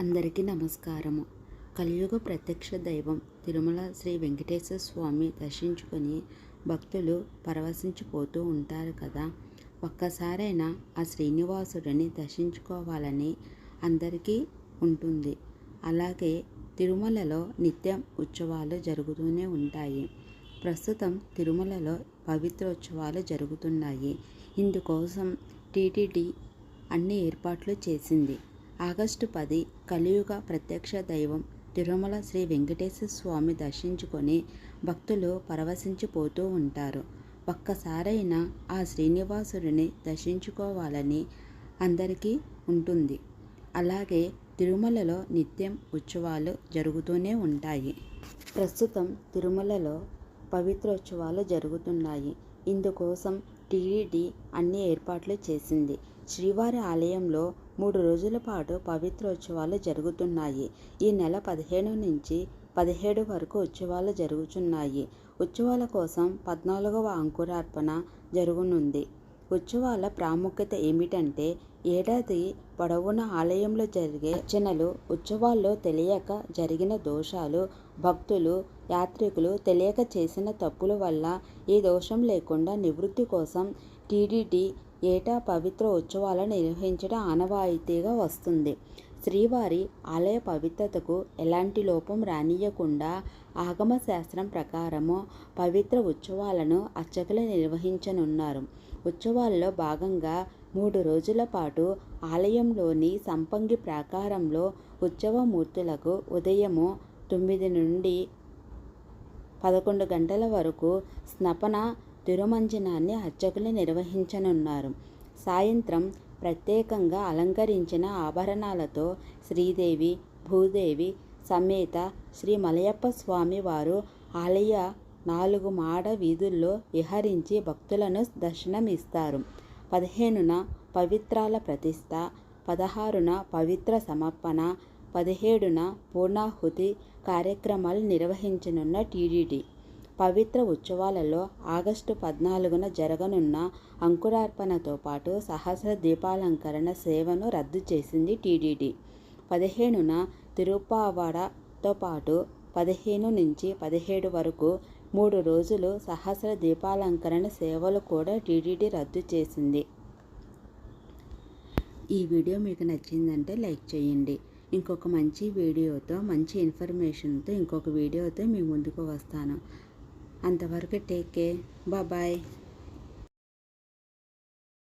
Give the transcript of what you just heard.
అందరికీ నమస్కారము. కలియుగ ప్రత్యక్ష దైవం తిరుమల శ్రీ వెంకటేశ్వర స్వామి దర్శించుకొని భక్తులు పరవశించిపోతూ ఉంటారు కదా. ఒక్కసారైనా ఆ శ్రీనివాసుడిని దర్శించుకోవాలని అందరికీ ఉంటుంది. అలాగే తిరుమలలో నిత్యం ఉత్సవాలు జరుగుతూనే ఉంటాయి. ప్రస్తుతం తిరుమలలో పవిత్రోత్సవాలు జరుగుతున్నాయి. ఇందుకోసం టీటీడీ అన్ని ఏర్పాట్లు చేసింది. ఆగస్టు పది కలియుగ ప్రత్యక్ష దైవం తిరుమల శ్రీ వెంకటేశ్వర స్వామి దర్శించుకొని భక్తులు పరవశించిపోతూ ఉంటారు. ఒక్కసారైనా ఆ శ్రీనివాసుడిని దర్శించుకోవాలని అందరికీ ఉంటుంది. అలాగే తిరుమలలో నిత్యం ఉత్సవాలు జరుగుతూనే ఉంటాయి. ప్రస్తుతం తిరుమలలో పవిత్రోత్సవాలు జరుగుతున్నాయి. ఇందుకోసం టీడీడీ అన్ని ఏర్పాట్లు చేసింది. శ్రీవారి ఆలయంలో మూడు రోజుల పాటు పవిత్రోత్సవాలు జరుగుతున్నాయి. ఈ నెల పదిహేను నుంచి పదిహేడు వరకు ఉత్సవాలు జరుగుతున్నాయి. ఉత్సవాల కోసం పద్నాలుగవ అంకురార్పణ జరుగునుంది. ఉత్సవాల ప్రాముఖ్యత ఏమిటంటే ఏడాది పొడవున ఆలయంలో జరిగే అర్చనలు ఉత్సవాల్లో తెలియక జరిగిన దోషాలు భక్తులు యాత్రికులు తెలియక చేసిన తప్పుల వల్ల ఈ దోషం లేకుండా నివృత్తి కోసం టీడీటీ ఏటా పవిత్ర ఉత్సవాలను నిర్వహించడం ఆనవాయితీగా వస్తుంది. శ్రీవారి ఆలయ పవిత్రతకు ఎలాంటి లోపం రానియకుండా ఆగమ శాస్త్రం ప్రకారము పవిత్ర ఉత్సవాలను అర్చకులు నిర్వహించనున్నారు. ఉత్సవాల్లో భాగంగా మూడు రోజుల పాటు ఆలయంలోని సంపంగి ప్రాకారంలో ఉత్సవమూర్తులకు ఉదయము తొమ్మిది నుండి పదకొండు గంటల వరకు స్నపన తిరుమంజనాన్ని అర్చకులు నిర్వహించనున్నారు. సాయంత్రం ప్రత్యేకంగా అలంకరించిన ఆభరణాలతో శ్రీదేవి భూదేవి సమేత శ్రీ మలయప్ప స్వామి వారు ఆలయ నాలుగు మాడ వీధుల్లో విహరించి భక్తులను దర్శనమిస్తారు. పదిహేనున పవిత్రాల ప్రతిష్ట పదహారున పవిత్ర సమర్పణ పదిహేడున పూర్ణాహుతి కార్యక్రమాలు నిర్వహించనున్న టీడీడీ. పవిత్ర ఉత్సవాలలో ఆగస్టు పద్నాలుగున జరగనున్న అంకురార్పణతో పాటు సహస్ర దీపాలంకరణ సేవను రద్దు చేసింది టీడీడీ. పదిహేనున తిరుపావాడతో పాటు పదిహేను నుంచి పదిహేడు వరకు మూడు రోజులు సహస్ర దీపాలంకరణ సేవలు కూడా టీడీడీ రద్దు చేసింది. ఈ వీడియో మీకు నచ్చిందంటే లైక్ చేయండి. ఇంకొక మంచి వీడియోతో మంచి ఇన్ఫర్మేషన్తో ఇంకొక వీడియోతో మీ ముందుకు వస్తాను. అంతవరకు టేక్ కేర్ బాయ్